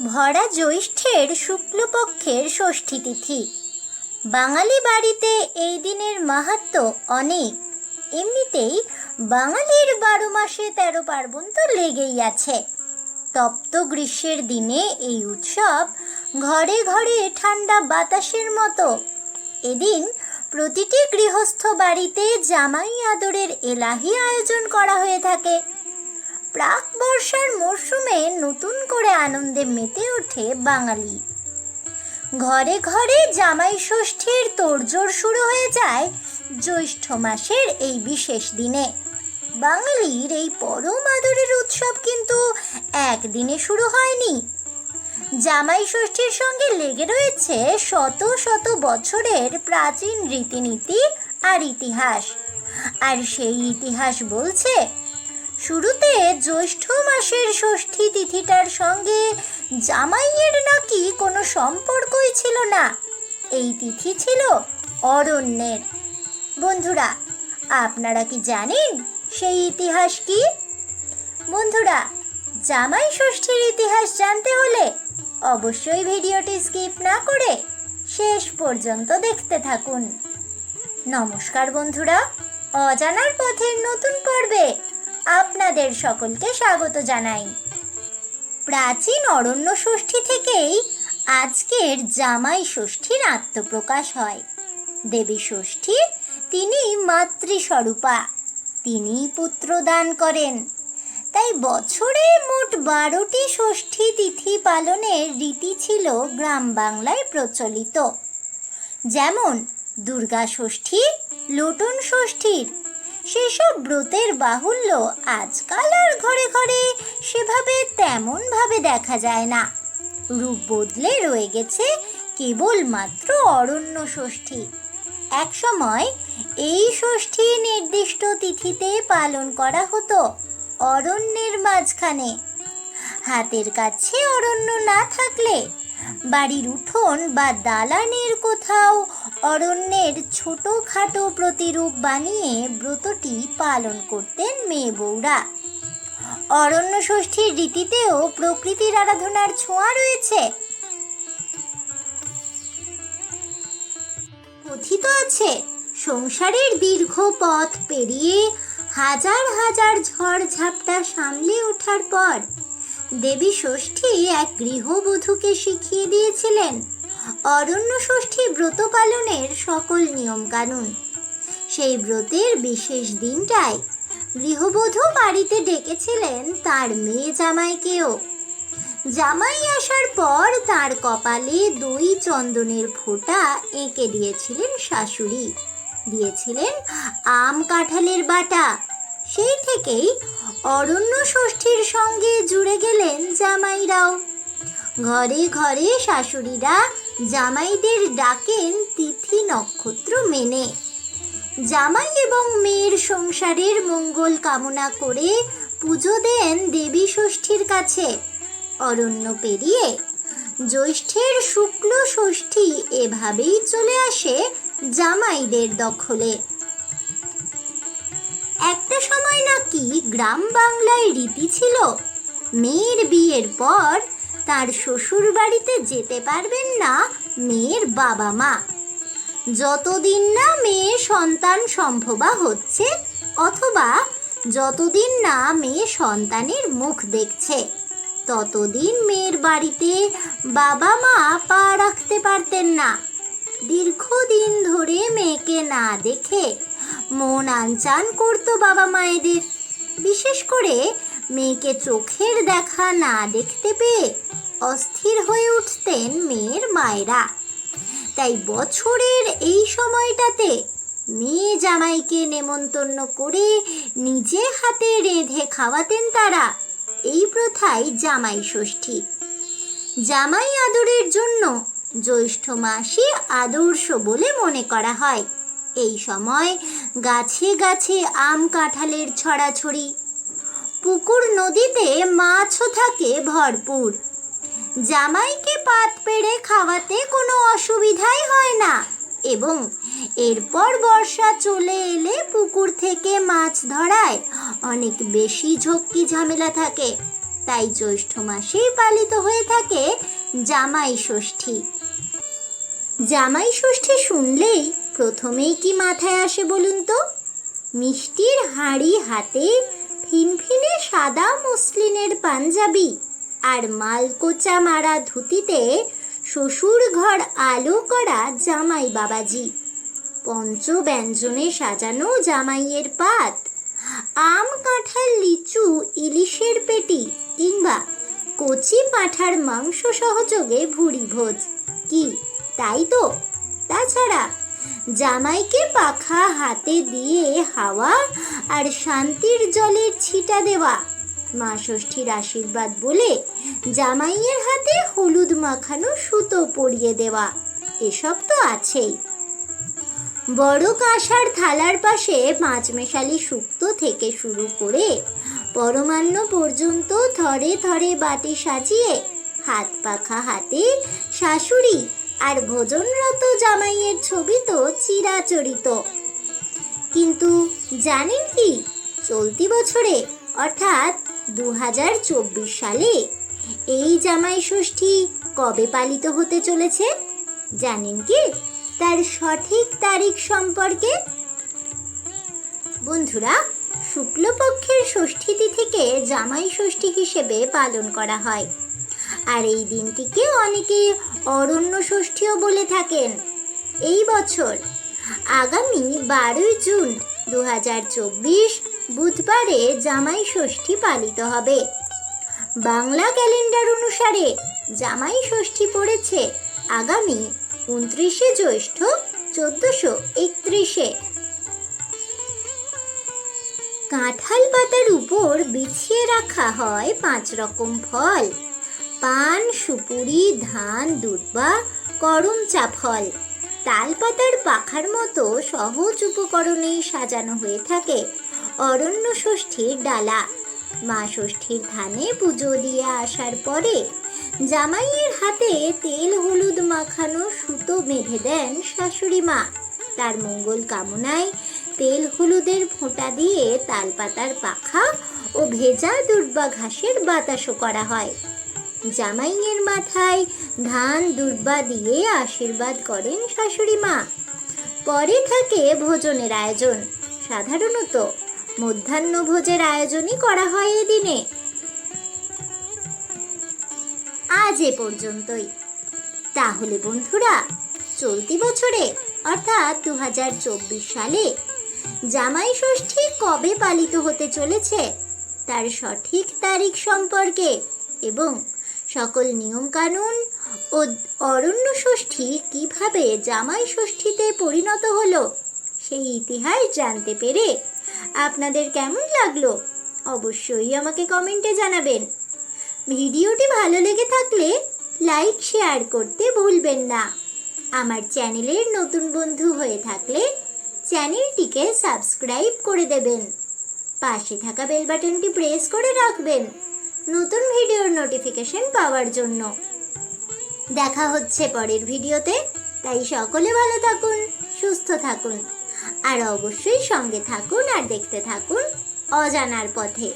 ভরা জ্যৈষ্ঠের শুক্লপক্ষের ষষ্ঠী তিথি। বাঙালি বাড়িতে এই দিনের মাহাত্ম্য অনেক। এমনিতেই বাঙালির বারো মাসে তেরো পার্বণ তো লেগেই আছে। তপ্ত গ্রীষ্মের দিনে এই উৎসব ঘরে ঘরে ঠান্ডা বাতাসের মতো। এদিন প্রতিটি গৃহস্থ বাড়িতে জামাই আদরের এলাহি আয়োজন করা হয়ে থাকে। প্রাক বর্ষার মরশুমে নতুন করে আনন্দে মেতে ওঠে বাঙালি। ঘরে ঘরে জামাই ষষ্ঠীর তোড়জোড় শুরু হয়ে যায় জ্যৈষ্ঠ মাসের এই বিশেষ দিনে। বাঙালির এই পরম আদরের উৎসব কিন্তু একদিনে শুরু হয়নি। জামাই ষষ্ঠীর সঙ্গে লেগে রয়েছে শত শত বছরের প্রাচীন রীতিনীতি আর ইতিহাস। আর সেই ইতিহাস বলছে শুরুতে জ্যৈষ্ঠ মাসের ষষ্ঠী তিথিটার সঙ্গে জামাইয়ের নাকি কোনো সম্পর্কই ছিল না। এই তিথি ছিল অরণ্যের। বন্ধুরা, আপনারা কি জানেন সেই ইতিহাস কি? বন্ধুরা, জামাই ষষ্ঠীর ইতিহাস জানতে হলে অবশ্যই ভিডিওটি স্কিপ না করে শেষ পর্যন্ত দেখতে থাকুন। নমস্কার বন্ধুরা, অজানার পথের নতুন পর্বে আপনাদের সকলকে স্বাগত জানাই। প্রাচীন অরণ্য ষষ্ঠী থেকেই আজকের জামাই ষষ্ঠীর আত্মপ্রকাশ হয়। দেবী ষষ্ঠী তিনি মাতৃস্বরূপা তিনি পুত্র দান করেন। তাই বছরে মোট বারোটি ষষ্ঠী তিথি পালনের রীতি ছিল গ্রাম বাংলায় প্রচলিত। যেমন দুর্গা ষষ্ঠী, লোটন ষষ্ঠীর সেসব ব্রতের বাহুল্য আজকাল আর ঘরে ঘরে সেভাবে তেমনভাবে দেখা যায় না। রূপ বদলে রয়ে গেছে কেবলমাত্র অরণ্য ষষ্ঠী। একসময় এই ষষ্ঠী নির্দিষ্ট তিথিতে পালন করা হতো অরণ্যের মাঝখানে। হাতের কাছে অরণ্য না থাকলে বাড়ির উঠোন বা দালানের কোথাও অরণ্যের ছোটোখাটো প্রতিরূপ বানিয়ে ব্রতটি পালন করতেন মেয়ে বউরা। অরণ্য ষষ্ঠীর রীতিতেও প্রকৃতির আরাধনার ছোঁয়া রয়েছে। কথিত আছে, সংসারের দীর্ঘ পথ পেরিয়ে হাজার হাজার ঝড় ঝাপটা সামলে ওঠার পর দেবী ষষ্ঠী এক গৃহবধূকে শিখিয়ে দিয়েছিলেন। অরণ্য ষষ্ঠী ব্রত পালনের সকল নিয়মকানুন। সেই ব্রতের বিশেষ দিনটায় গৃহবধূ বাড়িতে ডেকেছিলেন তার মেয়ে জামাইকেও। জামাই আসার পর তার কপালে দুই চন্দনের ফোঁটা এঁকে দিয়েছিলেন শাশুড়ি। দিয়েছিলেন আম কাঁঠালের বাটা। সেই থেকেই অরণ্য ষষ্ঠীর সঙ্গে জুড়ে গেলেন জামাইরাও। ঘরে ঘরে শাশুড়িরা জামাইদের ডাকেন তিথি নক্ষত্র মেনে। জামাই এবং মেয়ের সংসারের মঙ্গল কামনা করে পুজো দেন দেবী ষষ্ঠীর কাছে। অরণ্য পেরিয়ে জ্যৈষ্ঠের শুক্ল ষষ্ঠী এভাবেই চলে আসে জামাইদের দখলে। একটা সময় নাকি গ্রাম বাংলায় রীতি ছিল, মেয়ের বিয়ের পর তার শ্বশুর বাড়িতে যেতে পারবেন না মেয়ের বাবা মা। যতদিন না মেয়ে সন্তান সম্ভবা হচ্ছে, অথবা যতদিন না মেয়ে সন্তানের মুখ দেখছে, ততদিন মেয়ের বাড়িতে বাবা মা পা রাখতে পারতেন না। দীর্ঘদিন ধরে মেয়েকে না দেখে মন আনচান করতো বাবা মায়েদের। বিশেষ করে মেয়েকে চোখের দেখা না দেখতে পেয়ে অস্থির হয়ে উঠতেন মেয়ের মায়েরা। তাই বছরের এই সময়টাতে মেয়ে জামাইকে নেমন্তন্ন করে নিজে হাতে রেঁধে খাওয়াতেন তারা এই প্রথাই জামাই ষষ্ঠী। জামাই আদরের জন্য জ্যৈষ্ঠ মাসই আদর্শ বলে মনে করা হয়। এই সময় গাছে গাছে আম কাঁঠালের ছড়াছড়ি। পুকুর নদীতে মাছও থাকে ভরপুর। জামাইকে পাত পেড়ে খাওয়াতে কোনো অসুবিধাই হয় না। এবং এরপর বর্ষা চলে এলে পুকুর থেকে মাছ ধরায় অনেক বেশি ঝক্কি ঝামেলা থাকে। তাই জ্যৈষ্ঠ মাসেই পালিত হয়ে থাকে জামাই ষষ্ঠী। জামাই ষষ্ঠী শুনলেই প্রথমেই কি মাথায় আসে বলুন তো? মিষ্টির হাঁড়ি হাতে ফিনফিনে সাদা মসলিনের পাঞ্জাবি। আর মালকোচা মারা ধুতিতে শ্বশুর ঘর আলো করা জামাই বাবাজি। পঞ্চ ব্যঞ্জনে সাজানো জামাইয়ের পাত, আম কাঁঠাল লিচু ইলিশের পেটি কিংবা কচি পাঁঠার মাংস সহযোগে ভুড়ি ভোজ। কি, তাই তো? তাছাড়া জামাইকে পাখা হাতে দিয়ে হাওয়া আর শান্তির জলের ছিটা দেওয়া মা ষষ্ঠীর আশীর্বাদ বলে জামাইয়ের হাতে হলুদ মাখানো সুতো পরিয়ে দেওয়া। এসব তো আছেই। বড় কাঁসার থালার পাশে পাঁচমেশালি শুক্তো থেকে শুরু করে পরমান্ন পর্যন্ত থরে থরে বাটি সাজিয়ে হাত পাখা হাতে শাশুড়ি আর ভোজনরত জামাইয়ের ছবি তো চিরাচরিত। কিন্তু জানেন কি? চলতি বছরে অর্থাৎ দু হাজার চব্বিশ সালে। এই জামাই ষষ্ঠী কবে পালিত হতে চলেছে? জানেন কি? তার সঠিক তারিখ সম্পর্কে। বন্ধুরা, শুক্লপক্ষের ষষ্ঠী তিথিকে জামাই ষষ্ঠী হিসেবে পালন করা হয়। আর এই দিনটিকে অনেকে অরণ্য ষষ্ঠীও বলে থাকেন। এই বছর, আগামী বারোই জুন দু বুধবারে জামাই ষষ্ঠী পালিত হবে। বাংলা ক্যালেন্ডার অনুসারে জামাই ষষ্ঠী পড়েছে আগামী উনত্রিশে জ্যৈষ্ঠ চোদ্দশো একত্রিশে। কাঁঠাল পাতার উপর বিছিয়ে রাখা হয় পাঁচ রকম ফল। পান, সুপুরি, ধান দুর্বা করম চা ফল। তালপাতার পাখার মতো সহজ উপকরণেই সাজানো হয়ে থাকে অরণ্য ষষ্ঠীর ডালা। মা ষষ্ঠীর ধানে পুজো দিয়ে আসার পরে জামাইয়ের হাতে তেল হলুদ মাখানো সুতো বেঁধে দেন শাশুড়ি মা। তার মঙ্গল কামনায় তেল হলুদের ফোঁটা দিয়ে তালপাতার পাখা ও ভেজা দুর্বা ঘাসের বাতাসও করা হয়। জামাইয়ের মাথায় ধান দুর্বা দিয়ে আশীর্বাদ করেন শাশুড়ি মা। পরে থাকে ভোজনের আয়োজন। সাধারণত মধ্যাহ্ন ভোজের আয়োজনই করা হয় এদিনে আজ এ পর্যন্তই। তাহলে বন্ধুরা, চলতি বছরে, অর্থাৎ দু হাজার চব্বিশ সালে, জামাই ষষ্ঠী কবে পালিত হতে চলেছে, তার সঠিক তারিখ সম্পর্কে এবং সকল নিয়মকানুন ও অরণ্য ষষ্ঠী কীভাবে জামাই ষষ্ঠীতে পরিণত হলো, সেই ইতিহাস জানতে পেরে আপনাদের কেমন লাগল অবশ্যই আমাকে কমেন্টে জানাবেন। ভিডিওটি ভালো লেগে থাকলে লাইক, শেয়ার করতে ভুলবেন না। আমার চ্যানেলের নতুন বন্ধু হয়ে থাকলে চ্যানেলটিকে সাবস্ক্রাইব করে দেবেন। পাশে থাকা বেল বাটনটি প্রেস করে রাখবেন। নতুন ভিডিওর নোটিফিকেশন পাওয়ার জন্য। দেখা হচ্ছে পরের ভিডিওতে, তাই সকলে ভালো থাকুন, সুস্থ থাকুন, আর অবশ্যই সঙ্গে থাকুন আর দেখতে থাকুন অজানার পথে।